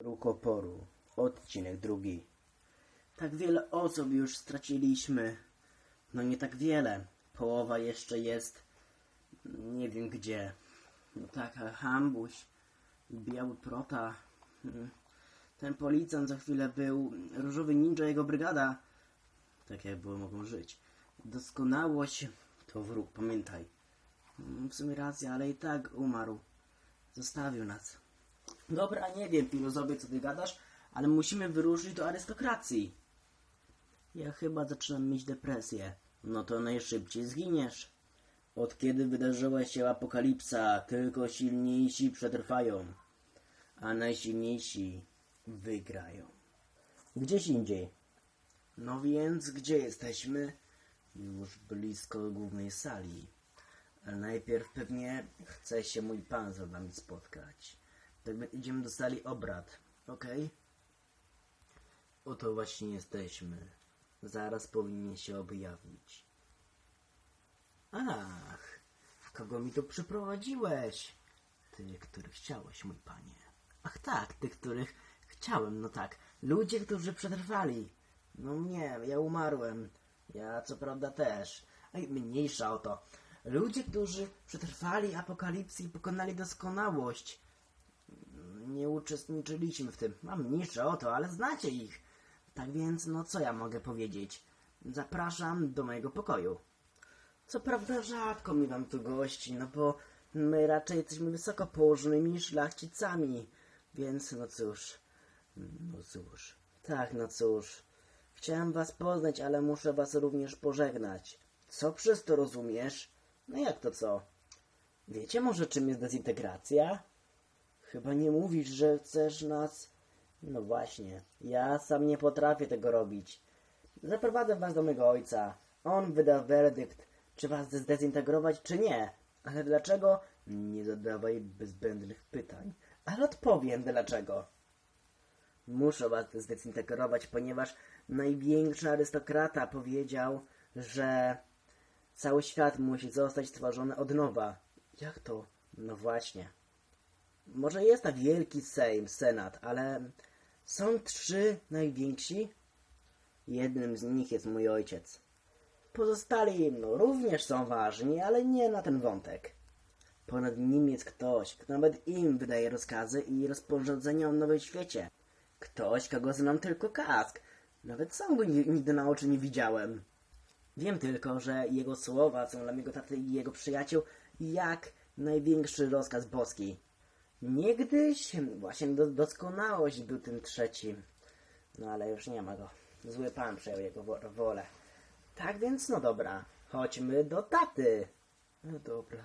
Róg oporu. Odcinek drugi. Tak wiele osób już straciliśmy. No nie tak wiele. Połowa jeszcze jest... Nie wiem gdzie. No tak, Hambuś, Biały Prota, mm, ten policjant za chwilę był, Różowy Ninja, jego brygada. Tak jak było, mogą żyć. Doskonałość to wróg, pamiętaj. Mm, W sumie racja, ale i tak umarł. Zostawił nas. Dobra, nie wiem, filozofie, co ty gadasz, ale musimy wyruszyć do arystokracji. Ja chyba zaczynam mieć depresję. No to najszybciej zginiesz. Od kiedy wydarzyła się apokalipsa, tylko silniejsi przetrwają, a najsilniejsi wygrają. Gdzieś indziej. No więc, gdzie jesteśmy? Już blisko głównej sali. Ale najpierw pewnie chce się mój pan z nami spotkać. Więc idziemy do sali obrad, okej? Oto właśnie jesteśmy. Zaraz powinien się objawić. Ach, kogo mi tu przyprowadziłeś? Ty, których chciałeś, mój panie. Ach tak, tych, których chciałem, no tak. Ludzie, którzy przetrwali. No nie, ja umarłem. Ja co prawda też. Ej, mniejsza o to. Ludzie, którzy przetrwali apokalipsy i pokonali doskonałość. Nie uczestniczyliśmy w tym. Mam mniejsza o to, ale znacie ich. Tak więc, no co ja mogę powiedzieć? Zapraszam do mojego pokoju. Co prawda rzadko mi wam tu gości, no bo my raczej jesteśmy wysoko położonymi szlachcicami, więc no cóż, no cóż, tak no cóż. Chciałem was poznać, ale muszę was również pożegnać. Co przez to rozumiesz? No jak to co? Wiecie może czym jest dezintegracja? Chyba nie mówisz, że chcesz nas... No właśnie, ja sam nie potrafię tego robić. Zaprowadzę was do mego ojca. On wyda werdykt, czy was zdezintegrować, czy nie. Ale dlaczego? Nie zadawaj bezbędnych pytań. Ale odpowiem dlaczego. Muszę was zdezintegrować, ponieważ największy arystokrata powiedział, że cały świat musi zostać stworzony od nowa. Jak to? No właśnie. Może jest na wielki Sejm, Senat, ale są trzy najwięksi. Jednym z nich jest mój ojciec. Pozostali no, również są ważni, ale nie na ten wątek. Ponad nim jest ktoś, kto nawet im wydaje rozkazy i rozporządzenia o nowym świecie. Ktoś, kogo znam tylko kask. Nawet sam go ni- nigdy na oczy nie widziałem. Wiem tylko, że jego słowa są dla mego taty i jego przyjaciół jak największy rozkaz boski. Niegdyś właśnie do, doskonałość był tym trzecim. No ale już nie ma go. Zły pan przejął jego wo- wolę. Tak więc, no dobra, chodźmy do taty. No dobra.